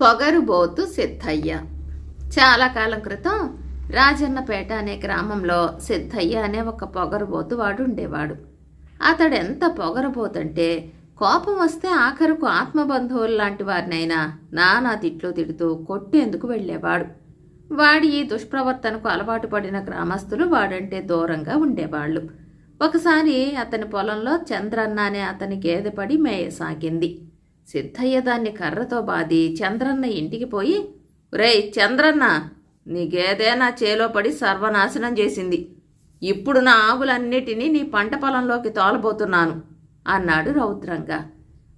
పొగరుబోతు సిద్ధయ్య. చాలా కాలం క్రితం రాజన్నపేట అనే గ్రామంలో సిద్ధయ్య అనే ఒక పొగరుబోతు వాడు ఉండేవాడు అతడు ఎంత పొగరుబోతంటే కోపం వస్తే ఆఖరుకు ఆత్మబంధువులు లాంటి వారినైనా నానా తిట్లు తిడుతూ కొట్టేందుకు వెళ్ళేవాడు. వాడి ఈ దుష్ప్రవర్తనకు అలవాటు పడిన గ్రామస్తులు వాడంటే దూరంగా ఉండేవాళ్ళు. ఒకసారి అతని పొలంలో చంద్రన్న అనే అతని గేదె పడి మేయసాగింది. సిద్ధయ్య దాన్ని కర్రతో బాది చంద్రన్న ఇంటికి పోయి రేయ్ చంద్రన్న నీ నా చేలో పడి సర్వనాశనం చేసింది. ఇప్పుడు నా ఆవులన్నిటినీ నీ పంట పొలంలోకి తోలబోతున్నాను అన్నాడు రౌద్రంగా.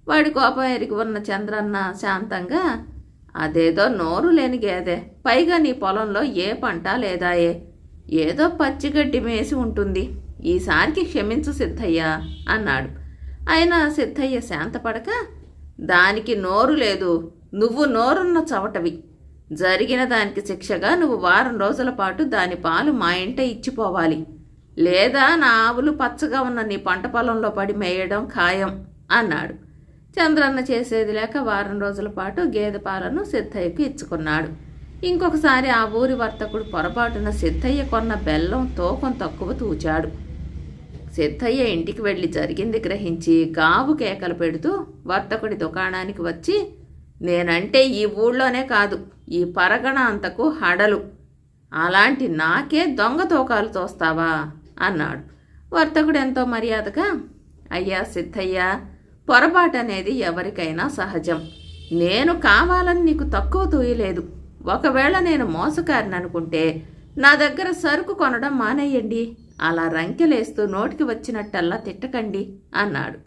వాడి కోపం ఎరిగి ఉన్న చంద్రన్న శాంతంగా అదేదో నోరు లేని గేదె. పైగా నీ పొలంలో ఏ పంట లేదాయే. ఏదో పచ్చిగడ్డి మేసి ఉంటుంది. ఈసారికి క్షమించు సిద్ధయ్య అన్నాడు. అయినా సిద్ధయ్య శాంతపడక దానికి నోరు లేదు. నువ్వు నోరున్న చవటవి. జరిగిన దానికి శిక్షగా నువ్వు వారం రోజుల పాటు దాని పాలు మా ఇంట ఇచ్చిపోవాలి. లేదా నా ఆవులు పచ్చగా ఉన్న నీ పంట పొలంలో పడి మేయడం ఖాయం అన్నాడు. చంద్రన్న చేసేది లేక వారం రోజుల పాటు గేదె పాలను సిద్ధయ్యకు ఇచ్చుకున్నాడు. ఇంకొకసారి ఆ ఊరి వర్తకుడు పొరపాటున సిద్ధయ్య కొన్న బెల్లం తూకం తక్కువ తూచాడు. సిద్ధయ్య ఇంటికి వెళ్ళి జరిగింది గ్రహించి గావు కేకలు పెడుతూ వర్తకుడి దుకాణానికి వచ్చి నేనంటే ఈ ఊళ్ళోనే కాదు ఈ పరగణ అంతకు హడలు. అలాంటి నాకే దొంగ తోకాలు తోస్తావా? అన్నాడు. వర్తకుడు ఎంతో మర్యాదగా అయ్యా సిద్ధయ్య పొరపాటు అనేది ఎవరికైనా సహజం. నేను కావాలని నీకు తక్కువ తూయలేదు. ఒకవేళ నేను మోసకారిని అనుకుంటే నా దగ్గర సరుకు కొనడం మానేయండి. అలా రంకెలేస్తూ నోటికి వచ్చినట్టల్లా తిట్టకండి అన్నాడు.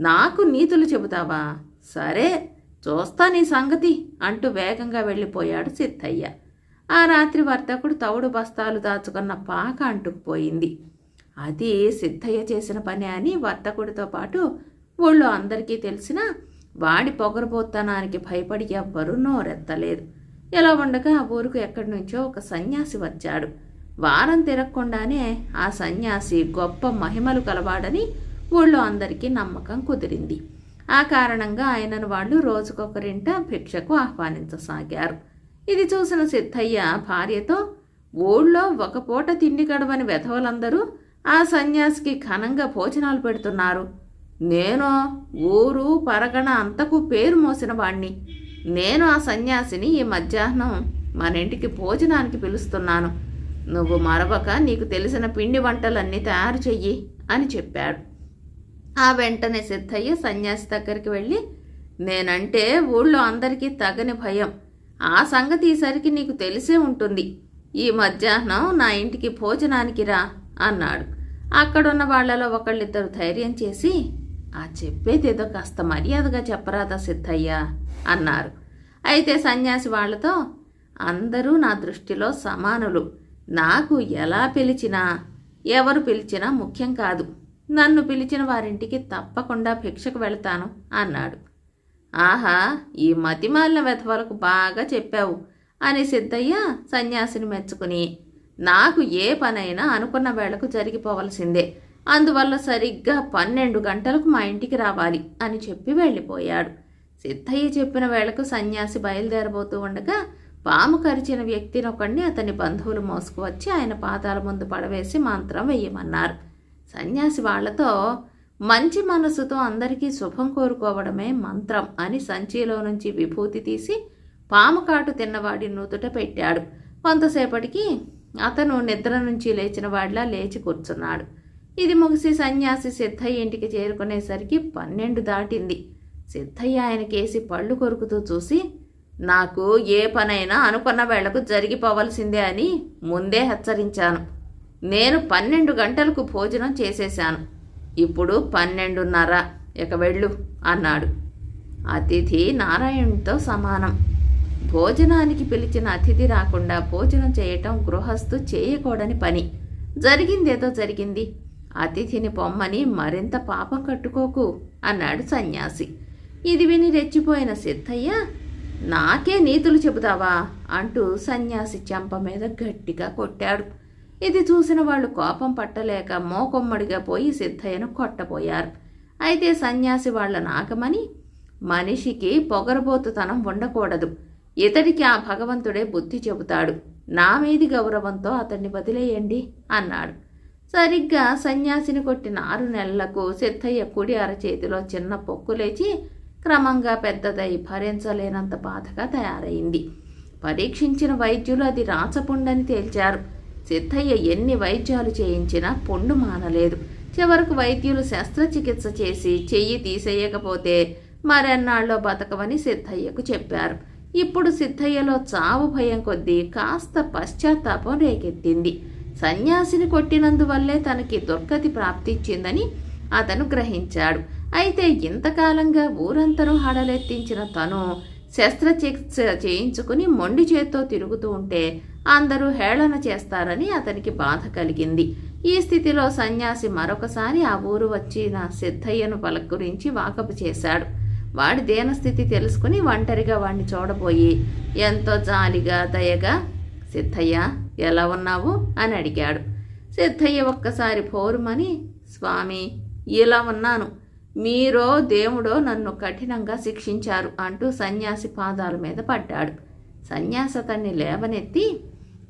నాకు నీతులు చెబుతావా? సరే చూస్తా నీ సంగతి అంటూ వేగంగా వెళ్ళిపోయాడు సిద్ధయ్య. ఆ రాత్రి వర్తకుడు తవుడు బస్తాలు దాచుకున్న పాక అంటుకుపోయింది అది సిద్ధయ్య చేసిన పని అని వర్తకుడితో పాటు ఊళ్ళో అందరికీ తెలిసిన వాడి పొగరబోత్తనానికి భయపడి ఎవ్వరూ నోరెత్తలేదు. ఇలా ఉండగా ఆ ఊరుకు ఎక్కడి నుంచో ఒక సన్యాసి వచ్చాడు. వారం తిరగకుండానే ఆ సన్యాసి గొప్ప మహిమలు కలవాడని ఊళ్ళో అందరికీ నమ్మకం కుదిరింది. ఆ కారణంగా ఆయనను వాళ్ళు రోజుకొకరింట భిక్షకు ఆహ్వానించసాగారు. ఇది చూసిన సిద్ధయ్య భార్యతో ఊళ్ళో ఒక పూట తిండి గడవని వెధవలందరూ ఆ సన్యాసికి ఘనంగా భోజనాలు పెడుతున్నారు. నేను ఊరు పరగణ అంతకు పేరు మోసిన వాణ్ణి. నేను ఆ సన్యాసిని ఈ మధ్యాహ్నం మన ఇంటికి భోజనానికి పిలుస్తున్నాను. నువ్వు మరవక నీకు తెలిసిన పిండి వంటలన్నీ తయారు చెయ్యి అని చెప్పాడు. ఆ వెంటనే సిద్ధయ్య సన్యాసి దగ్గరికి వెళ్ళి నేనంటే ఊళ్ళో అందరికీ తగని భయం. ఆ సంగతి ఈసరికి నీకు తెలిసే ఉంటుంది. ఈ మధ్యాహ్నం నా ఇంటికి భోజనానికి రా అన్నాడు. అక్కడున్న వాళ్ళలో ఒకళ్ళిద్దరు ధైర్యం చేసి ఆ చెప్పేదేదో కాస్త మర్యాదగా చెప్పరాదా సిద్ధయ్య? అన్నారు. అయితే సన్యాసి వాళ్ళతో అందరూ నా దృష్టిలో సమానులు. నాకు ఎలా పిలిచినా ఎవరు పిలిచినా ముఖ్యం కాదు. నన్ను పిలిచిన వారింటికి తప్పకుండా భిక్షకు వెళతాను అన్నాడు. ఆహా ఈ మతిమాలిన వెధవలకు బాగా చెప్పావు అని సిద్ధయ్య సన్యాసిని మెచ్చుకుని నాకు ఏ పనైనా అనుకున్న వేళకు జరిగిపోవలసిందే. అందువల్ల సరిగ్గా పన్నెండు గంటలకు మా ఇంటికి రావాలి అని చెప్పి వెళ్ళిపోయాడు. సిద్ధయ్య చెప్పిన వేళకు సన్యాసి బయలుదేరబోతూ ఉండగా పాము కరిచిన వ్యక్తినొకడిని అతని బంధువులు మోసుకువచ్చి ఆయన పాదాల ముందు పడవేసి మంత్రం వేయమన్నారు. సన్యాసి వాళ్ళతో మంచి మనసుతో అందరికీ శుభం కోరుకోవడమే మంత్రం అని సంచిలో నుంచి విభూతి తీసి పాము కాటు తిన్నవాడి నూతుట పెట్టాడు. కొంతసేపటికి అతను నిద్ర నుంచి లేచిన వాడిలా లేచి కూర్చున్నాడు. ఇది ముగిసి సన్యాసి సిద్ధయ్య ఇంటికి చేరుకునేసరికి పన్నెండు దాటింది. సిద్ధయ్య ఆయనకేసి పళ్ళు కొరుకుతూ చూసి నాకు ఏ పనైనా అనుకున్న వేళకు జరిగిపోవలసిందే అని ముందే హెచ్చరించాను. నేను పన్నెండు గంటలకు భోజనం చేసేశాను. ఇప్పుడు పన్నెండున్నర. ఇక వెళ్ళు అన్నాడు. అతిథి నారాయణుడితో సమానం. భోజనానికి పిలిచిన అతిథి రాకుండా భోజనం చేయటం గృహస్థు చేయకూడని పని. జరిగిందేదో జరిగింది. అతిథిని పొమ్మని మరింత పాపం కట్టుకోకు అన్నాడు సన్యాసి. ఇది విని రెచ్చిపోయిన సిద్ధయ్య నాకే నీతులు చెబుతావా? అంటూ సన్యాసి చెంప మీద గట్టిగా కొట్టాడు. ఇది చూసిన వాళ్ళు కోపం పట్టలేక మోకొమ్మడిగా పోయి సిద్ధయ్యను కొట్టబోయారు. అయితే సన్యాసి వాళ్ళ నాకమని మనిషికి పొగరబోతుతనం ఉండకూడదు. ఇతడికి ఆ భగవంతుడే బుద్ధి చెబుతాడు. నా మీది గౌరవంతో అతన్ని వదిలేయండి అన్నాడు. సరిగ్గా సన్యాసిని కొట్టిన ఆరు నెలలకు సిద్ధయ్య కుడి అరచేతిలో చిన్న పొక్కు లేచి క్రమంగా పెద్దదై భరించలేనంత బాధగా తయారైంది. పరీక్షించిన వైద్యులు అది రాచపుండని తేల్చారు. సిద్ధయ్య ఎన్ని వైద్యాలు చేయించినా పుండు మానలేదు. చివరకు వైద్యులు శస్త్రచికిత్స చేసి చెయ్యి తీసేయకపోతే మరెన్నాళ్ళలో బతకవని సిద్ధయ్యకు చెప్పారు. ఇప్పుడు సిద్ధయ్యలో చావు భయం కొద్దీ కాస్త పశ్చాత్తాపం రేకెత్తింది. సన్యాసిని కొట్టినందువల్లే తనకి దుర్గతి ప్రాప్తించిందని అతను గ్రహించాడు. అయితే ఇంతకాలంగా ఊరంతరం హడలెత్తించిన తను శస్త్రచికిత్స చేయించుకుని మొండి చేత్తో తిరుగుతూ ఉంటే అందరూ హేళన చేస్తారని అతనికి బాధ కలిగింది. ఈ స్థితిలో సన్యాసి మరొకసారి ఆ ఊరు వచ్చిన సిద్ధయ్యను పలకరించి వాకపు చేశాడు. వాడి దేనస్థితి తెలుసుకుని ఒంటరిగా వాడిని చూడబోయి ఎంతో జాలిగా దయగా సిద్ధయ్య ఎలా ఉన్నావు? అని అడిగాడు. సిద్ధయ్య ఒక్కసారి పోరుమని స్వామి ఇలా ఉన్నాను. మీరో దేవుడో నన్ను కఠినంగా శిక్షించారు అంటూ సన్యాసి పాదాల మీద పడ్డాడు. సన్యాసి అతన్ని లేవనెత్తి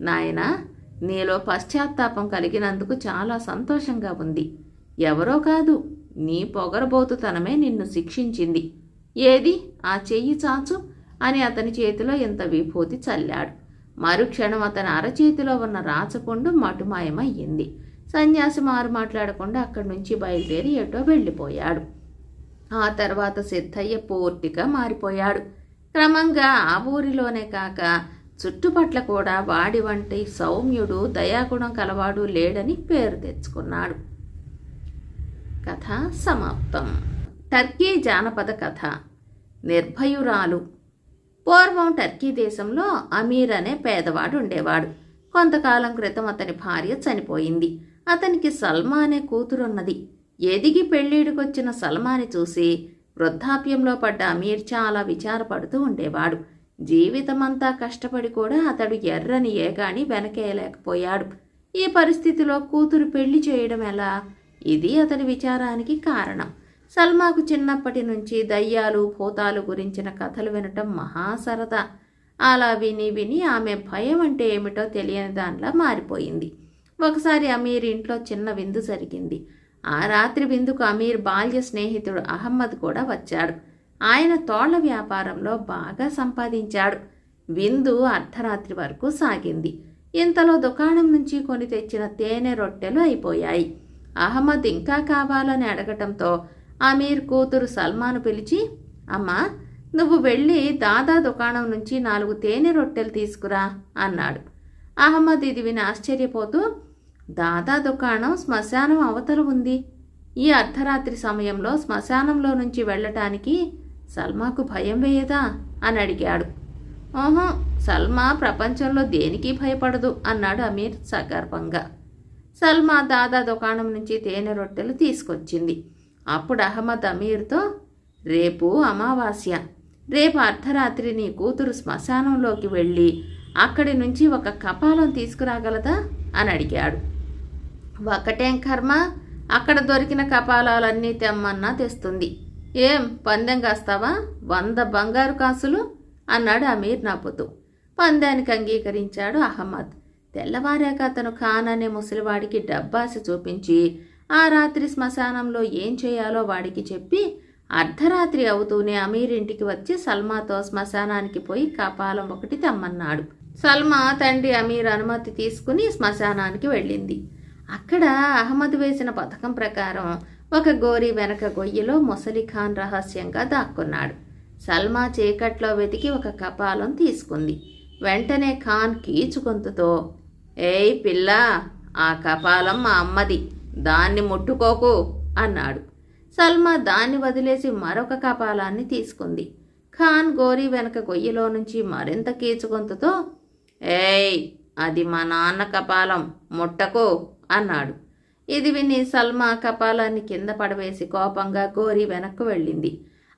నాయన నీలో పశ్చాత్తాపం కలిగినందుకు చాలా సంతోషంగా ఉంది. ఎవరో కాదు నీ పొగరబోతుతనమే నిన్ను శిక్షించింది. ఏది? ఆ చెయ్యి చాచు అని అతని చేతిలో ఇంత విభూతి చల్లాడు. మరుక్షణం అతని అరచేతిలో ఉన్న రాచపుండు మటుమాయమయ్యింది. సన్యాసి మారు మాట్లాడకుండా అక్కడి నుంచి బయలుదేరి ఎటో వెళ్ళిపోయాడు. ఆ తర్వాత సిద్ధయ్య పూర్తిగా మారిపోయాడు. క్రమంగా ఆ ఊరిలోనే కాక చుట్టుపట్ల కూడా వాడి వంటి సౌమ్యుడు దయాగుణం కలవాడు లేడని పేరు తెచ్చుకున్నాడు. కథ సమాప్తం. టర్కీ జానపద కథ. నిర్భయురాలు. పూర్వం టర్కీ దేశంలో అమీర్ అనే పేదవాడు ఉండేవాడు. కొంతకాలం క్రితం అతని భార్య చనిపోయింది. అతనికి సల్మా అనే కూతురున్నది. ఎదిగి పెళ్ళిడికొచ్చిన సల్మాని చూసి వృద్ధాప్యంలో పడ్డ అమీర్ చాలా విచారపడుతూ ఉండేవాడు. జీవితమంతా కష్టపడి కూడా అతడు ఎర్రని ఏగాని వెనకేయలేకపోయాడు. ఈ పరిస్థితిలో కూతురు పెళ్ళి చేయడం ఎలా? ఇది అతడి విచారానికి కారణం. సల్మాకు చిన్నప్పటి నుంచి దయ్యాలు భూతాలు గురించిన కథలు వినటం మహా సరదా అలా విని విని ఆమె భయం అంటే ఏమిటో తెలియని దానిలా మారిపోయింది. ఒకసారి అమీర్ ఇంట్లో చిన్న విందు జరిగింది. ఆ రాత్రి విందుకు అమీర్ బాల్య స్నేహితుడు అహమ్మద్ కూడా వచ్చాడు. ఆయన తోళ్ళ వ్యాపారంలో బాగా సంపాదించాడు. విందు అర్ధరాత్రి వరకు సాగింది. ఇంతలో దుకాణం నుంచి కొని తెచ్చిన తేనె రొట్టెలు అయిపోయాయి. అహ్మద్ ఇంకా కావాలని అడగటంతో అమీర్ కూతురు సల్మాను పిలిచి అమ్మా నువ్వు వెళ్ళి దాదా దుకాణం నుంచి నాలుగు తేనె రొట్టెలు తీసుకురా అన్నాడు. అహ్మద్ ఇది విని ఆశ్చర్యపోతూ దాదా దుకాణం శ్మశానం అవతల ఉంది. ఈ అర్ధరాత్రి సమయంలో శ్మశానంలో నుంచి వెళ్ళటానికి సల్మాకు భయం వేయదా? అని అడిగాడు. ఓహో సల్మా ప్రపంచంలో దేనికి భయపడదు అన్నాడు అమీర్ సగర్భంగా సల్మా దాదా దుకాణం నుంచి తేనె రొట్టెలు తీసుకొచ్చింది. అప్పుడు అహ్మద్ అమీర్తో రేపు అమావాస్య. రేపు అర్ధరాత్రి నీ కూతురు శ్మశానంలోకి వెళ్ళి అక్కడి నుంచి ఒక కపాలం తీసుకురాగలదా? అని అడిగాడు. ఒకటేం కర్మ? అక్కడ దొరికిన కపాలాలన్నీ తెమ్మన్నా తెస్తుంది. ఏం పందెం కాస్తావా? వంద బంగారు కాసులు? అన్నాడు అమీర్ నవ్వుతూ. పందానికి అంగీకరించాడు అహ్మద్. తెల్లవారాక అతను ఖాన్ అనే ముసలివాడికి డబ్బాసి చూపించి ఆ రాత్రి శ్మశానంలో ఏం చేయాలో వాడికి చెప్పి అర్ధరాత్రి అవుతూనే అమీర్ ఇంటికి వచ్చి సల్మాతో శ్మశానానికి పోయి కపాలం ఒకటి తెమ్మన్నాడు. సల్మా తండ్రి అమీర్ అనుమతి తీసుకుని శ్మశానానికి వెళ్ళింది. అక్కడ అహ్మద్ వేసిన పథకం ప్రకారం ఒక గోరి వెనక గొయ్యిలో ముసలి ఖాన్ రహస్యంగా దాక్కున్నాడు. సల్మా చీకట్లో వెతికి ఒక కపాలం తీసుకుంది. వెంటనే ఖాన్ కీచుకొంతుతో ఏయ్ పిల్ల ఆ కపాలం మా అమ్మది దాన్ని ముట్టుకోకు అన్నాడు. సల్మా దాన్ని వదిలేసి మరొక కపాలాన్ని తీసుకుంది. ఖాన్ గోరి వెనక గొయ్యిలో నుంచి మరింత కీచుకొంతుతో ఏయ్ అది మా నాన్న కపాలం ముట్టకు అన్నాడు. ఇది విని సల్మా కపాలాన్ని కింద పడవేసి కోపంగా గోరి వెనక్కు వెళ్ళింది.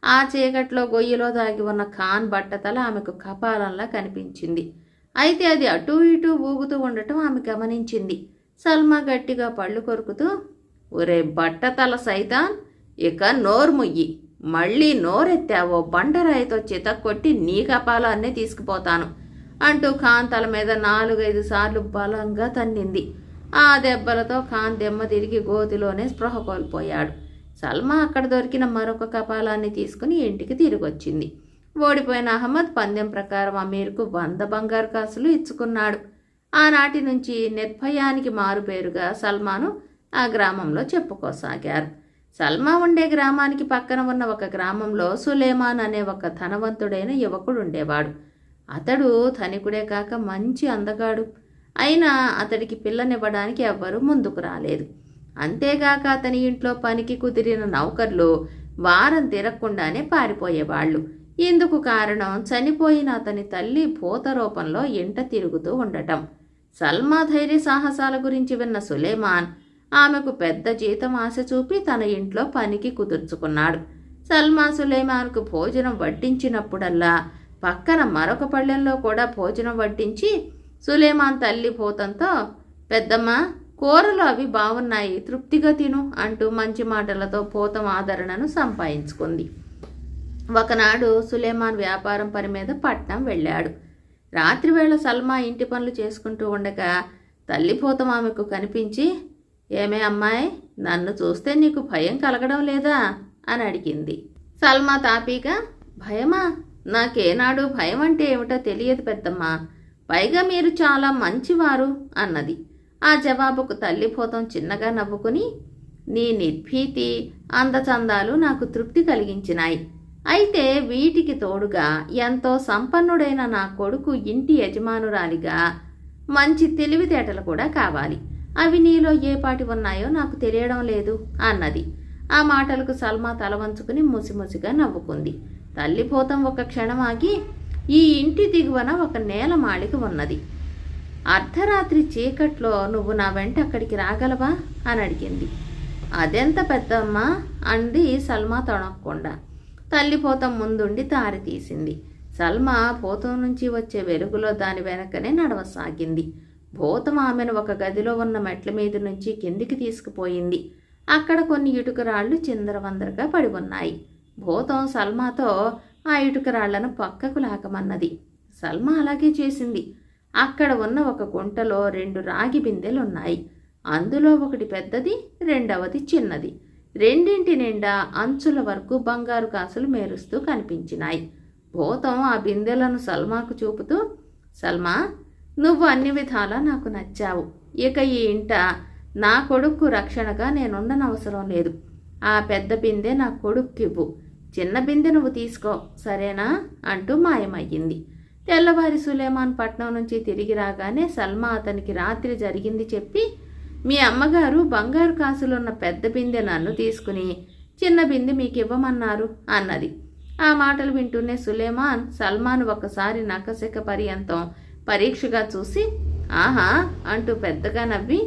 ఆ చీకట్లో గొయ్యిలో దాగి ఉన్న ఖాన్ బట్టతల ఆమెకు కపాలంలా కనిపించింది. అయితే అది అటూ ఇటూ ఊగుతూ ఉండటం ఆమె గమనించింది. సల్మా గట్టిగా పళ్ళు కొరుకుతూ ఒరే బట్టతల సైతాన్ ఇక నోరు ముయ్యి. మళ్ళీ నోరెత్తావో బండరాయితో చితక్కొట్టి నీ కపాలాన్నే తీసుకుపోతాను. అంటూ ఖాన్ తల మీద నాలుగైదు సార్లు బలంగా తన్నింది. ఆ దెబ్బలతో ఖాన్ దెమ్మ తిరిగి గోతిలోనే స్పృహ కోల్పోయాడు. సల్మా అక్కడ దొరికిన మరొక కపాలాన్ని తీసుకుని ఇంటికి తిరిగొచ్చింది. ఓడిపోయిన అహ్మద్ పందెం ప్రకారం అమీర్కు వంద బంగారు కాసులు ఇచ్చుకున్నాడు. ఆనాటి నుంచి నిర్భయానికి మారుపేరుగా సల్మాను ఆ గ్రామంలో చెప్పుకోసాగారు. సల్మా ఉండే గ్రామానికి పక్కన ఉన్న ఒక గ్రామంలో సులేమాన్ అనే ఒక ధనవంతుడైన యువకుడు ఉండేవాడు. అతడు ధనికుడే కాక మంచి అందగాడు. అయినా అతడికి పిల్లనివ్వడానికి ఎవ్వరూ ముందుకు రాలేదు. అంతేగాక అతని ఇంట్లో పనికి కుదిరిన నౌకర్లు వారం తిరగకుండానే పారిపోయేవాళ్ళు. ఇందుకు కారణం చనిపోయిన అతని తల్లి భూత రూపంలో ఇంట తిరుగుతూ ఉండటం. సల్మా ధైర్య సాహసాల గురించి విన్న సులేమాన్ ఆమెకు పెద్ద జీతం ఆశ చూపి తన ఇంట్లో పనికి కుదుర్చుకున్నాడు. సల్మా సులేమాన్కు భోజనం వడ్డించినప్పుడల్లా పక్కన మరొక పళ్ళెంలో కూడా భోజనం వడ్డించి సులేమాన్ తల్లి పోతంతో పెద్దమ్మ కూరలు అవి బాగున్నాయి తృప్తిగా తిను అంటూ మంచి మాటలతో పోతం ఆదరణను సంపాదించుకుంది. ఒకనాడు సులేమాన్ వ్యాపారం పని మీద పట్నం వెళ్ళాడు. రాత్రివేళ సల్మా ఇంటి పనులు చేసుకుంటూ ఉండగా తల్లిపోతం ఆమెకు కనిపించి ఏమే అమ్మాయి నన్ను చూస్తే నీకు భయం కలగడం లేదా? అని అడిగింది. సల్మా తాపీగా భయమా? నాకేనాడు భయం అంటే ఏమిటో తెలియదు పెద్దమ్మా. పైగా మీరు చాలా మంచివారు అన్నది. ఆ జవాబుకు తల్లిపోతం చిన్నగా నవ్వుకుని నీ నిర్భీతి అందచందాలు నాకు తృప్తి కలిగించినాయి. అయితే వీటికి తోడుగా ఎంతో సంపన్నుడైన నా కొడుకు ఇంటి యజమానురాలిగా మంచి తెలివితేటలు కూడా కావాలి. అవి నీలో ఏ పాటి ఉన్నాయో నాకు తెలియడం లేదు అన్నది. ఆ మాటలకు సల్మా తల వంచుకుని ముసిముసిగా నవ్వుకుంది. తల్లిపోతం ఒక క్షణం ఆగి ఈ ఇంటి దిగువన ఒక నేల మాళిక ఉన్నది. అర్ధరాత్రి చీకట్లో నువ్వు నా వెంట అక్కడికి రాగలవా? అని అడిగింది. అదెంత పెద్దమ్మ? అంది సల్మా తొణక్కుండా. తల్లి పోతం ముందుండి దారి తీసింది. సల్మా పోతం నుంచి వచ్చే వెలుగులో దాని వెనకనే నడవసాగింది. భూతం ఆమెను ఒక గదిలో ఉన్న మెట్ల మీద నుంచి కిందికి తీసుకుపోయింది. అక్కడ కొన్ని ఇటుక రాళ్ళు చిందరవందరగా పడి ఉన్నాయి. భూతం సల్మాతో ఆ ఇటుక రాళ్ళను పక్కకు లాకమన్నది సల్మా అలాగే చేసింది. అక్కడ ఉన్న ఒక గుంటలో రెండు రాగి బిందెలున్నాయి. అందులో ఒకటి పెద్దది రెండవది చిన్నది. రెండింటి నిండా అంచుల వరకు బంగారు కాసులు మేరుస్తూ కనిపించినాయి. భూతం ఆ బిందెలను సల్మాకు చూపుతూ సల్మా నువ్వు అన్ని విధాలా నాకు నచ్చావు. ఇక ఈ ఇంట నా కొడుకు రక్షణగా నేనుండనవసరం లేదు. ఆ పెద్ద బిందె నా కొడుక్కివ్వు. చిన్న బిందె నువ్వు తీసుకో సరేనా? అంటూ మాయమయ్యింది. తెల్లవారి సులేమాన్ పట్నం నుంచి తిరిగి రాగానే సల్మా అతనికి రాత్రి జరిగింది చెప్పి మీ అమ్మగారు బంగారు కాసులున్న పెద్ద బిందె నన్ను తీసుకుని చిన్న బిందె మీకు ఇవ్వమన్నారు అన్నది. ఆ మాటలు వింటూనే సులేమాన్ సల్మాన్ ఒకసారి నకసిక పర్యంతం పరీక్షగా చూసి ఆహా అంటూ పెద్దగా నవ్వి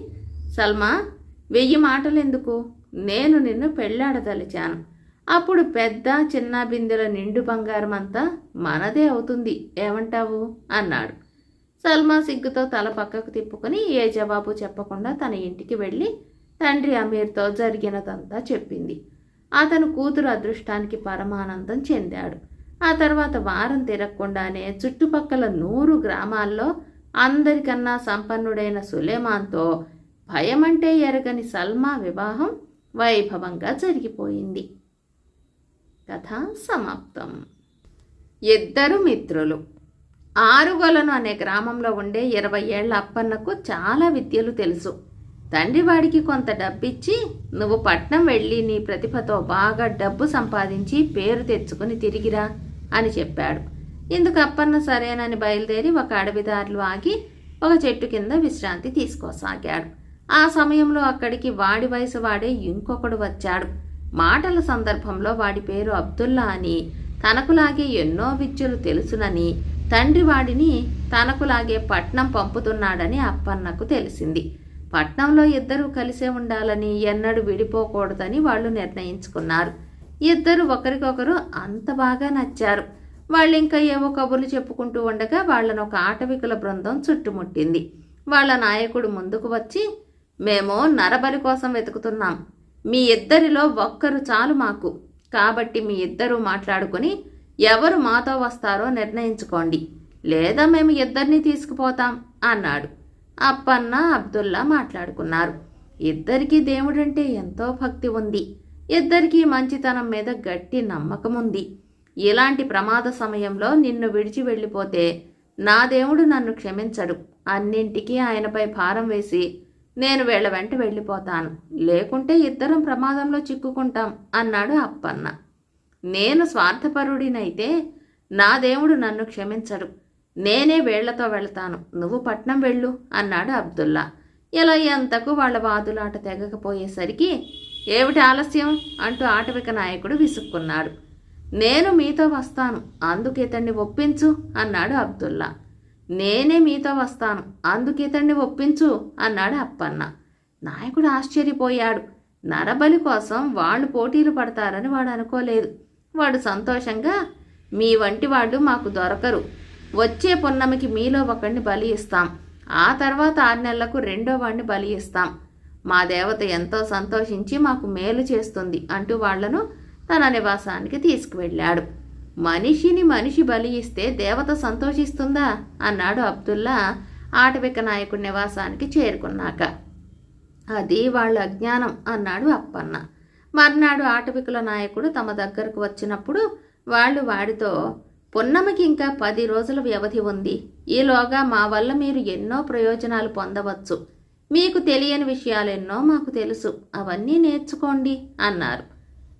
సల్మా వెయ్యి మాటలెందుకు? నేను నిన్ను పెళ్ళాడదలిచాను. అప్పుడు పెద్ద చిన్న బిందెల నిండు బంగారం అంతా మనదే అవుతుంది. ఏమంటావు? అన్నాడు. సల్మా సిగ్గుతో తల పక్కకు తిప్పుకొని ఏ జవాబు చెప్పకుండా తన ఇంటికి వెళ్ళి తండ్రి అమీర్తో జరిగినదంతా చెప్పింది. అతను కూతురు అదృష్టానికి పరమానందం చెందాడు. ఆ తర్వాత వారం తిరగకుండానే చుట్టుపక్కల నూరు గ్రామాల్లో అందరికన్నా సంపన్నుడైన సులేమాన్తో భయమంటే ఎరగని సల్మా వివాహం వైభవంగా జరిగిపోయింది. కథ సమాప్తం. ఇద్దరు మిత్రులు. ఆరుగొలను అనే గ్రామంలో ఉండే ఇరవై ఏళ్ళ అప్పన్నకు చాలా విద్యలు తెలుసు. తండ్రి వాడికి కొంత డబ్బిచ్చి నువ్వు పట్నం వెళ్ళి నీ ప్రతిభతో బాగా డబ్బు సంపాదించి పేరు తెచ్చుకుని తిరిగిరా అని చెప్పాడు. ఇందుకు అప్పన్న సరేనని బయలుదేరి ఒక అడవిదారులు ఆగి ఒక చెట్టు కింద విశ్రాంతి తీసుకోసాగాడు. ఆ సమయంలో అక్కడికి వాడి వయసు వాడే ఇంకొకడు వచ్చాడు. మాటల సందర్భంలో వాడి పేరు అబ్దుల్లా అని తనకులాగే ఎన్నో విద్యలు తెలుసునని తండ్రి వాడిని తనకులాగే పట్నం పంపుతున్నాడని అప్పన్నకు తెలిసింది. పట్నంలో ఇద్దరూ కలిసే ఉండాలని ఎన్నడూ విడిపోకూడదని వాళ్ళు నిర్ణయించుకున్నారు. ఇద్దరు ఒకరికొకరు అంత బాగా నచ్చారు. వాళ్ళు ఇంకా ఏవో కబుర్లు చెప్పుకుంటూ ఉండగా వాళ్ళను ఒక ఆటవికుల బృందం చుట్టుముట్టింది. వాళ్ళ నాయకుడు ముందుకు వచ్చి మేము నరబలి కోసం వెతుకుతున్నాం. మీ ఇద్దరిలో ఒక్కరు చాలు మాకు. కాబట్టి మీ ఇద్దరూ మాట్లాడుకుని ఎవరు మాతో వస్తారో నిర్ణయించుకోండి. లేదా మేము ఇద్దరిని తీసుకుపోతాం అన్నాడు. అప్పన్న అబ్దుల్లా మాట్లాడుకున్నారు. ఇద్దరికీ దేవుడంటే ఎంతో భక్తి ఉంది. ఇద్దరికీ మంచితనం మీద గట్టి నమ్మకం ఉంది. ఇలాంటి ప్రమాద సమయంలో నిన్ను విడిచి వెళ్ళిపోతే నా దేవుడు నన్ను క్షమించడు. అన్నింటికీ ఆయనపై భారం వేసి నేను వీళ్ళ వెంట వెళ్ళిపోతాను. లేకుంటే ఇద్దరం ప్రమాదంలో చిక్కుకుంటాం అన్నాడు అప్పన్న. నేను స్వార్థపరుడినైతే నా దేవుడు నన్ను క్షమించడు. నేనే వేళ్ళతో వెళతాను. నువ్వు పట్నం వెళ్ళు అన్నాడు అబ్దుల్లా. ఇలా ఎంతకు వాళ్ళ వాదులాట తెగకపోయేసరికి ఏమిటి ఆలస్యం అంటూ ఆటవిక నాయకుడు విసుక్కున్నాడు. నేను మీతో వస్తాను. అందుకు ఇతన్ని ఒప్పించు అన్నాడు అబ్దుల్లా. నేనే మీతో వస్తాను. అందుకే ఇతన్ని ఒప్పించు అన్నాడు అప్పన్న. నాయకుడు ఆశ్చర్యపోయాడు. నరబలి కోసం వాళ్ళు పోటీలు పడతారని వాడు అనుకోలేదు. వాడు సంతోషంగా మీ వంటి వాళ్ళు మాకు దొరకరు. వచ్చే పున్నమికి మీలో ఒకడిని బలి ఇస్తాం. ఆ తర్వాత ఆరు నెలలకు రెండో వాడిని బలి ఇస్తాం. మా దేవత ఎంతో సంతోషించి మాకు మేలు చేస్తుంది అంటూ వాళ్ళను తన నివాసానికి తీసుకువెళ్ళాడు. మనిషిని మనిషి బలి ఇస్తే దేవత సంతోషిస్తుందా? అన్నాడు అబ్దుల్లా ఆటవిక నాయకుడి నివాసానికి చేరుకున్నాక. అది వాళ్ళ అజ్ఞానం అన్నాడు అప్పన్న. మర్నాడు ఆటవికుల నాయకుడు తమ దగ్గరకు వచ్చినప్పుడు వాళ్ళు వాడితో పున్నమికి ఇంకా పది రోజుల వ్యవధి ఉంది. ఈలోగా మా వల్ల మీరు ఎన్నో ప్రయోజనాలు పొందవచ్చు. మీకు తెలియని విషయాలెన్నో మాకు తెలుసు. అవన్నీ నేర్చుకోండి అన్నారు.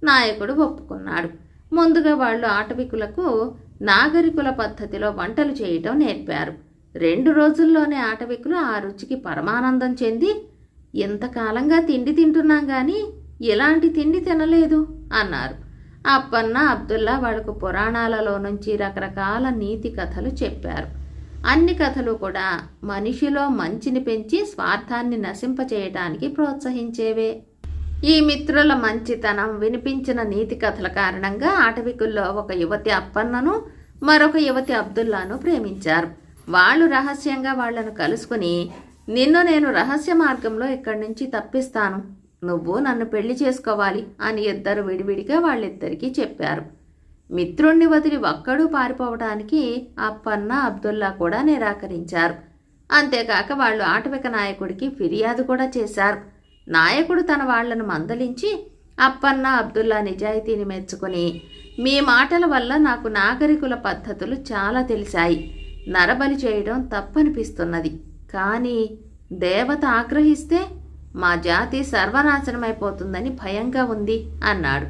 నాయకుడు ఒప్పుకున్నాడు. ముందుగా వాళ్ళు ఆటవికులకు నాగరికుల పద్ధతిలో వంటలు చేయటం నేర్పారు. రెండు రోజుల్లోనే ఆటవికులు ఆ రుచికి పరమానందం చెంది ఇంతకాలంగా తిండి తింటున్నాం కానీ ఎలాంటి తిండి తినలేదు అన్నారు. అప్పన్న అబ్దుల్లా వాళ్ళకు పురాణాలలో నుంచి రకరకాల నీతి కథలు చెప్పారు. అన్ని కథలు కూడా మనిషిలో మంచిని పెంచి స్వార్థాన్ని నశింపచేయటానికి ప్రోత్సహించేవే. ఈ మిత్రుల మంచితనం వినిపించిన నీతి కథల కారణంగా ఆటవికుల్లో ఒక యువతి అప్పన్నను మరొక యువతి అబ్దుల్లాను ప్రేమించారు. వాళ్ళు రహస్యంగా వాళ్ళను కలుసుకుని నిన్ను నేను రహస్య మార్గంలో ఇక్కడి నుంచి తప్పిస్తాను. నువ్వు నన్ను పెళ్ళి చేసుకోవాలి అని ఇద్దరు విడివిడిగా వాళ్ళిద్దరికీ చెప్పారు. మిత్రుణ్ణి వదిలి ఒక్కడూ పారిపోవడానికి అప్పన్న అబ్దుల్లా కూడా నిరాకరించారు. అంతేకాక వాళ్ళు ఆటవిక నాయకుడికి ఫిర్యాదు కూడా చేశారు. నాయకుడు తన వాళ్ళను మందలించి అప్పన్న అబ్దుల్లా నిజాయితీని మెచ్చుకొని మీ మాటల వల్ల నాకు నాగరికుల పద్ధతులు చాలా తెలిసాయి. నరబలి చేయడం తప్పనిపిస్తున్నది. కానీ దేవత ఆగ్రహిస్తే మా జాతి సర్వనాశనమైపోతుందని భయంగా ఉంది అన్నాడు.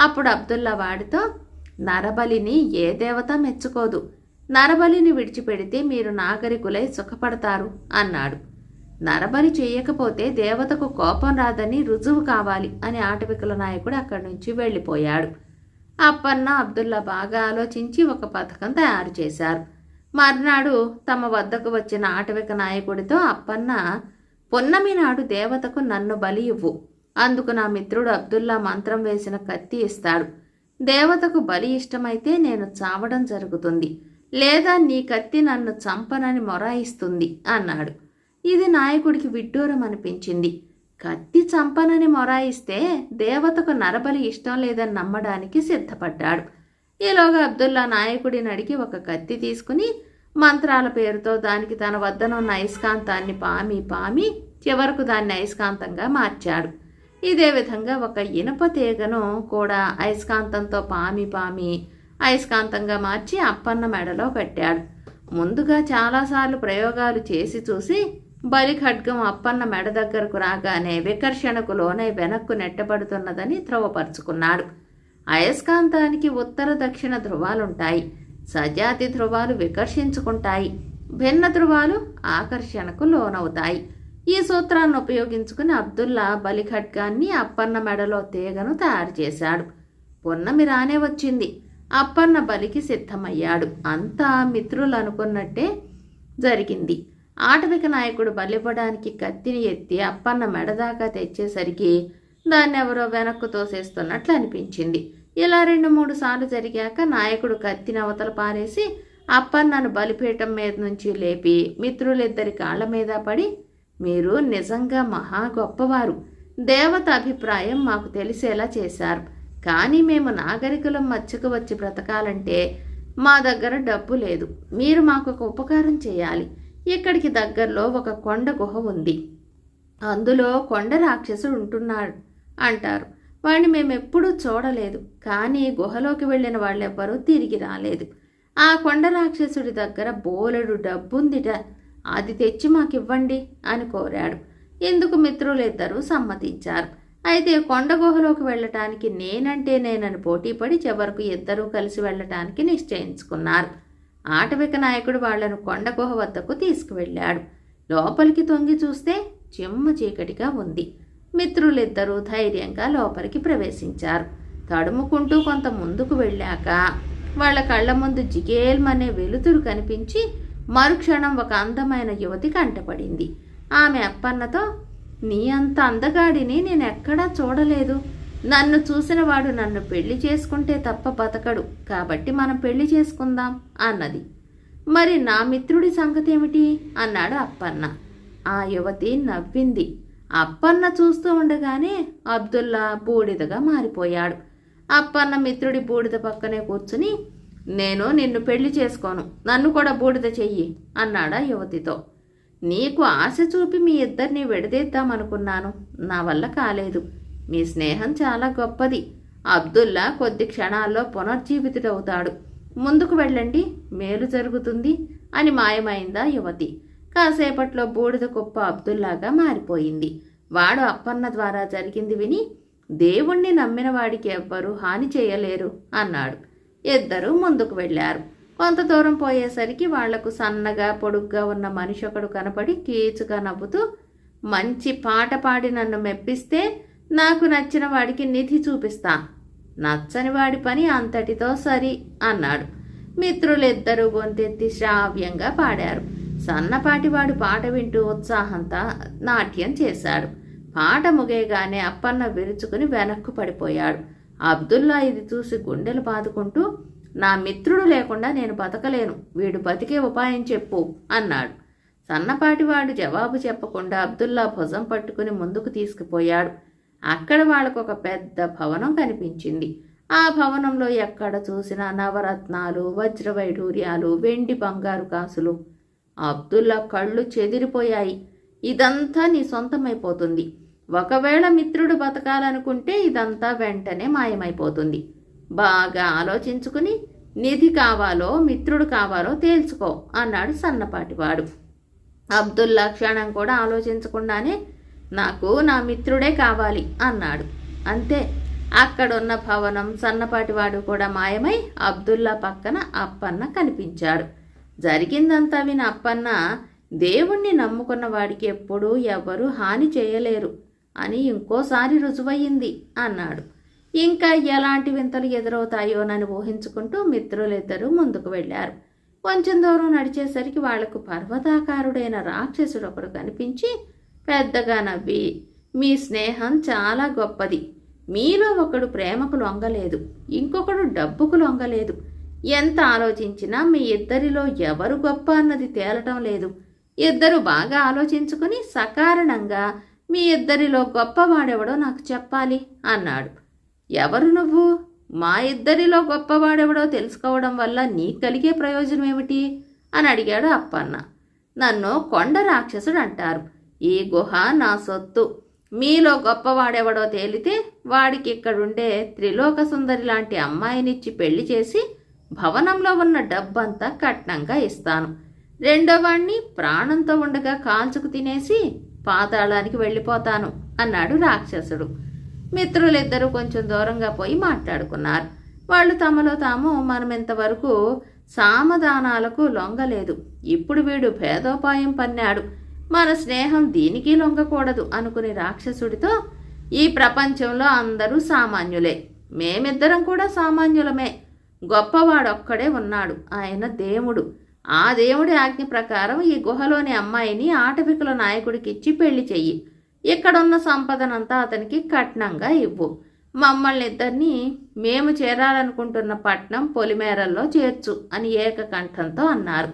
అప్పుడు అబ్దుల్లా వాడితో నరబలిని ఏ దేవత మెచ్చుకోదు. నరబలిని విడిచిపెడితే మీరు నాగరికులై సుఖపడతారు అన్నాడు. నరబలి చేయకపోతే దేవతకు కోపం రాదని రుజువు కావాలి అని ఆటవికుల నాయకుడు అక్కడి నుంచి వెళ్ళిపోయాడు. అప్పన్న అబ్దుల్లా బాగా ఆలోచించి ఒక పథకం తయారు చేశారు. మర్నాడు తమ వద్దకు వచ్చిన ఆటవిక నాయకుడితో అప్పన్న పొన్నమి నాడు దేవతకు నన్ను బలి ఇవ్వు. అందుకు నా మిత్రుడు అబ్దుల్లా మంత్రం వేసిన కత్తి ఇస్తాడు. దేవతకు బలి ఇష్టమైతే నేను చావడం జరుగుతుంది. లేదా నీ కత్తి నన్ను చంపనని మొరాయిస్తుంది అన్నాడు. ఇది నాయకుడికి విడ్డూరం అనిపించింది. కత్తి చంపనని మొరాయిస్తే దేవతకు నరబలి ఇష్టం లేదని నమ్మడానికి సిద్ధపడ్డాడు. ఈలోగా అబ్దుల్లా నాయకుడిని అడిగి ఒక కత్తి తీసుకుని మంత్రాల పేరుతో దానికి తన వద్దనున్న అయస్కాంతాన్ని పామి పామి చివరకు దాన్ని అయస్కాంతంగా మార్చాడు. ఇదే విధంగా ఒక ఇనప తీగను కూడా అయస్కాంతంతో పామి పామి అయస్కాంతంగా మార్చి అప్పన్న మెడలో కట్టాడు. ముందుగా చాలాసార్లు ప్రయోగాలు చేసి చూసి బలి ఖడ్గం అప్పన్న మెడ దగ్గరకు రాగానే వికర్షణకు లోనై వెనక్కు నెట్టబడుతున్నదని త్రవపరుచుకున్నాడు అయస్కాంతానికి ఉత్తర దక్షిణ ధ్రువాలుంటాయి. సజాతి ధ్రువాలు వికర్షించుకుంటాయి. భిన్న ధ్రువాలు ఆకర్షణకు లోనవుతాయి. ఈ సూత్రాన్ని ఉపయోగించుకుని అబ్దుల్లా బలి ఖడ్గాన్ని అప్పన్న మెడలో తీగను తయారు చేశాడు. పొన్నమి రానే వచ్చింది. అప్పన్న బలికి సిద్ధమయ్యాడు. అంతా మిత్రులు అనుకున్నట్టే జరిగింది. ఆటవిక నాయకుడు బలిపడానికి కత్తిని ఎత్తి అప్పన్న మెడదాకా తెచ్చేసరికి దాన్ని ఎవరో వెనక్కు తోసేస్తున్నట్లు అనిపించింది. ఇలా రెండు మూడు సార్లు జరిగాక నాయకుడు కత్తిని అవతల పారేసి అప్పన్నను బలిపీఠం మీద నుంచి లేపి మిత్రులిద్దరి కాళ్ళ మీద పడి మీరు నిజంగా మహా గొప్పవారు. దేవత అభిప్రాయం మాకు తెలిసేలా చేశారు. కానీ మేము నాగరికులం మచ్చకు వచ్చి బ్రతకాలంటే మా దగ్గర డబ్బు లేదు. మీరు మాకు ఒక ఉపకారం చేయాలి. ఇక్కడికి దగ్గరలో ఒక కొండ గుహ ఉంది. అందులో కొండ రాక్షసుడు ఉంటున్నాడు అంటారు. వాడిని మేము ఎప్పుడూ చూడలేదు కానీ గుహలోకి వెళ్ళిన వాళ్ళెవ్వరూ తిరిగి రాలేదు. ఆ కొండ రాక్షసుడి దగ్గర బోలెడు డబ్బుందిట అది తెచ్చి మాకివ్వండి అని కోరాడు. ఇందుకు మిత్రులిద్దరూ సమ్మతించారు. అయితే కొండ గుహలోకి వెళ్ళటానికి నేనంటే నేనని పోటీపడి చివరకు ఇద్దరూ కలిసి వెళ్ళటానికి నిశ్చయించుకున్నారు. ఆటవిక నాయకుడు వాళ్ళను కొండ గుహ వద్దకు తీసుకువెళ్ళాడు. లోపలికి తొంగి చూస్తే చిమ్మ చీకటిగా ఉంది. మిత్రులిద్దరూ ధైర్యంగా లోపలికి ప్రవేశించారు. తడుముకుంటూ కొంత ముందుకు వెళ్ళాక వాళ్ళ కళ్ళ ముందు జిగేల్మనే వెలుతురు కనిపించి మరుక్షణం ఒక అందమైన యువతి కంటపడింది. ఆమె అప్పన్నతో నీ అంత అందగాడిని నేను ఎక్కడా చూడలేదు. నన్ను చూసిన వాడు నన్ను పెళ్ళి చేసుకుంటే తప్ప బతకడు. కాబట్టి మనం పెళ్ళి చేసుకుందాం అన్నది. మరి నా మిత్రుడి సంగతి ఏమిటి? అన్నాడు అప్పన్న. ఆ యువతి నవ్వింది. అప్పన్న చూస్తూ ఉండగానే అబ్దుల్లా బూడిదగా మారిపోయాడు. అప్పన్న మిత్రుడి బూడిద పక్కనే కూర్చుని నేను నిన్ను పెళ్ళి చేసుకోను. నన్ను కూడా బూడిద చెయ్యి అన్నాడా యువతితో. నీకు ఆశ చూపి మీ ఇద్దరిని విడదీద్దామనుకున్నాను. నా వల్ల కాలేదు. మీ స్నేహం చాలా గొప్పది. అబ్దుల్లా కొద్ది క్షణాల్లో పునర్జీవితుడవుతాడు. ముందుకు వెళ్ళండి మేలు జరుగుతుంది అని మాయమైందా యువతి. కాసేపట్లో బూడిద కుప్ప అబ్దుల్లాగా మారిపోయింది. వాడు అప్పన్న ద్వారా జరిగింది విని దేవుణ్ణి నమ్మిన వాడికి ఎవ్వరూ హాని చేయలేరు అన్నాడు. ఇద్దరూ ముందుకు వెళ్ళారు. కొంత దూరం పోయేసరికి వాళ్ళకు సన్నగా పొడుగ్గా ఉన్న మనిషి ఒకడు కనపడి కీచుగా నవ్వుతూ మంచి పాట పాడి నన్ను మెప్పిస్తే నాకు నచ్చిన వాడికి నిధి చూపిస్తా. నచ్చని వాడి పని అంతటితో సరి అన్నాడు. మిత్రులిద్దరూ గొంతెత్తి శ్రావ్యంగా పాడారు. సన్నపాటివాడు పాట వింటూ ఉత్సాహంతో నాట్యం చేశాడు. పాట ముగేగానే అప్పన్న విరుచుకుని వెనక్కు పడిపోయాడు. అబ్దుల్లా ఇది చూసి గుండెలు బాదుకుంటూ నా మిత్రుడు లేకుండా నేను బతకలేను. వీడు బతికే ఉపాయం చెప్పు అన్నాడు. సన్నపాటివాడు జవాబు చెప్పకుండా అబ్దుల్లా భుజం పట్టుకుని ముందుకు తీసుకుపోయాడు. అక్కడ వాళ్ళకు ఒక పెద్ద భవనం కనిపించింది. ఆ భవనంలో ఎక్కడ చూసినా నవరత్నాలు వజ్రవైఢూర్యాలు వెండి బంగారు కాసులు. అబ్దుల్లా కళ్ళు చెదిరిపోయాయి. ఇదంతా నీ సొంతమైపోతుంది. ఒకవేళ మిత్రుడు బతకాలనుకుంటే ఇదంతా వెంటనే మాయమైపోతుంది. బాగా ఆలోచించుకుని నిధి కావాలో మిత్రుడు కావాలో తేల్చుకో అన్నాడు సన్నపాటివాడు. అబ్దుల్లా క్షణం కూడా ఆలోచించకుండానే నాకు నా మిత్రుడే కావాలి అన్నాడు. అంతే. అక్కడున్న భవనం సన్నపాటివాడు కూడా మాయమై అబ్దుల్లా పక్కన అప్పన్న కనిపించాడు. జరిగిందంతా విన అప్పన్న దేవుణ్ణి నమ్ముకున్న వాడికి ఎప్పుడూ ఎవ్వరూ హాని చేయలేరు అని ఇంకోసారి రుజువయ్యింది అన్నాడు. ఇంకా ఎలాంటి వింతలు ఎదురవుతాయోనని ఊహించుకుంటూ మిత్రులిద్దరూ ముందుకు వెళ్ళారు. కొంచెం దూరం నడిచేసరికి వాళ్ళకు పర్వతాకారుడైన రాక్షసుడు ఒకడు కనిపించి పెద్దగా నవ్వి మీ స్నేహం చాలా గొప్పది. మీలో ఒకడు ప్రేమకు లొంగలేదు ఇంకొకడు డబ్బుకు లొంగలేదు. ఎంత ఆలోచించినా మీ ఇద్దరిలో ఎవరు గొప్ప అన్నది తేలటం లేదు. ఇద్దరు బాగా ఆలోచించుకుని సకారణంగా మీ ఇద్దరిలో గొప్పవాడెవడో నాకు చెప్పాలి అన్నాడు. ఎవరు నువ్వు? మా ఇద్దరిలో గొప్పవాడెవడో తెలుసుకోవడం వల్ల నీకు కలిగే ప్రయోజనం ఏమిటి? అని అడిగాడు అప్పన్న. నన్ను కొండ రాక్షసుడు అంటారు ఈ గుహ నా సొత్తు. మీలో గొప్పవాడెవడో తేలితే వాడికి ఇక్కడుండే త్రిలోక సుందరి లాంటి అమ్మాయినిచ్చి పెళ్ళి చేసి భవనంలో ఉన్న డబ్బంతా కట్నంగా ఇస్తాను. రెండోవాణ్ణి ప్రాణంతో ఉండగా కాల్చుకు తినేసి పాతాళానికి వెళ్ళిపోతాను అన్నాడు రాక్షసుడు. మిత్రులిద్దరూ కొంచెం దూరంగా పోయి మాట్లాడుకున్నారు. వాళ్ళు తమలో తాము మనమింతవరకు సామధానాలకు లొంగలేదు. ఇప్పుడు వీడు భేదోపాయం పన్నాడు. మన స్నేహం దీనికి లొంగకూడదు అనుకుని రాక్షసుడితో ఈ ప్రపంచంలో అందరూ సామాన్యులే. మేమిద్దరం కూడా సామాన్యులమే. గొప్పవాడొక్కడే ఉన్నాడు. ఆయన దేవుడు. ఆ దేవుడి ఆజ్ఞ ప్రకారం ఈ గుహలోని అమ్మాయిని ఆటవికుల నాయకుడికిచ్చి పెళ్ళి చెయ్యి. ఇక్కడున్న సంపదనంతా అతనికి కట్నంగా ఇవ్వు. మమ్మల్ని ఇద్దరిని మేము చేరాలనుకుంటున్న పట్నం పొలిమేరల్లో చేర్చు అని ఏకకంఠంతో అన్నారు.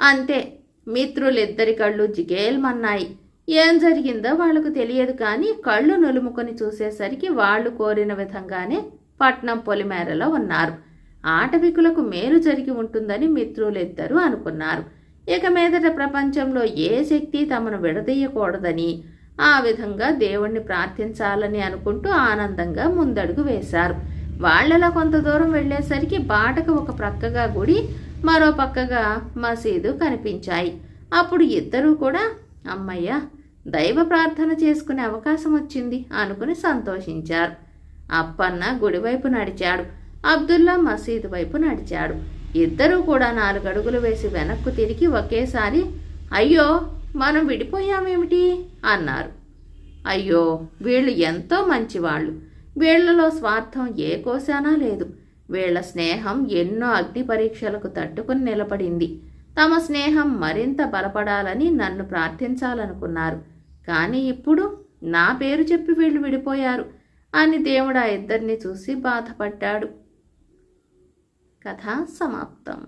అంతే. మిత్రులిద్దరి కళ్ళు జిగేల్మన్నాయి. ఏం జరిగిందో వాళ్ళకు తెలియదు కానీ కళ్ళు నులుముకొని చూసేసరికి వాళ్ళు కోరిన విధంగానే పట్నం పొలిమేరలో ఉన్నారు. ఆటవికులకు మేలు జరిగి ఉంటుందని మిత్రులిద్దరూ అనుకున్నారు. ఇక మీదట ప్రపంచంలో ఏ శక్తి తమను విడదీయకూడదని ఆ విధంగా దేవుణ్ణి ప్రార్థించాలని అనుకుంటూ ఆనందంగా ముందడుగు వేశారు. వాళ్ళలా కొంత దూరం వెళ్ళేసరికి బాటకు ఒక ప్రక్కగా గుడి మరో పక్కగా మసీదు కనిపించాయి. అప్పుడు ఇద్దరూ కూడా అమ్మయ్య దైవ ప్రార్థన చేసుకునే అవకాశం వచ్చింది అనుకుని సంతోషించారు. అప్పన్న గుడివైపు నడిచాడు. అబ్దుల్లా మసీదు వైపు నడిచాడు. ఇద్దరూ కూడా నాలుగు అడుగులు వేసి వెనక్కు తిరిగి ఒకేసారి అయ్యో మనం విడిపోయామేమిటి? అన్నారు. అయ్యో వీళ్ళు ఎంతో మంచివాళ్ళు. వీళ్ళలో స్వార్థం ఏ కోశానా లేదు. వీళ్ళ స్నేహం ఎన్నో అగ్ని పరీక్షలకు తట్టుకుని నిలబడింది. తమ స్నేహం మరింత బలపడాలని నన్ను ప్రార్థించాలనుకున్నారు. కానీ ఇప్పుడు నా పేరు చెప్పి వీళ్ళు విడిపోయారు అని దేవుడు ఆ ఇద్దరిని చూసి బాధపడ్డాడు. కథ సమాప్తం.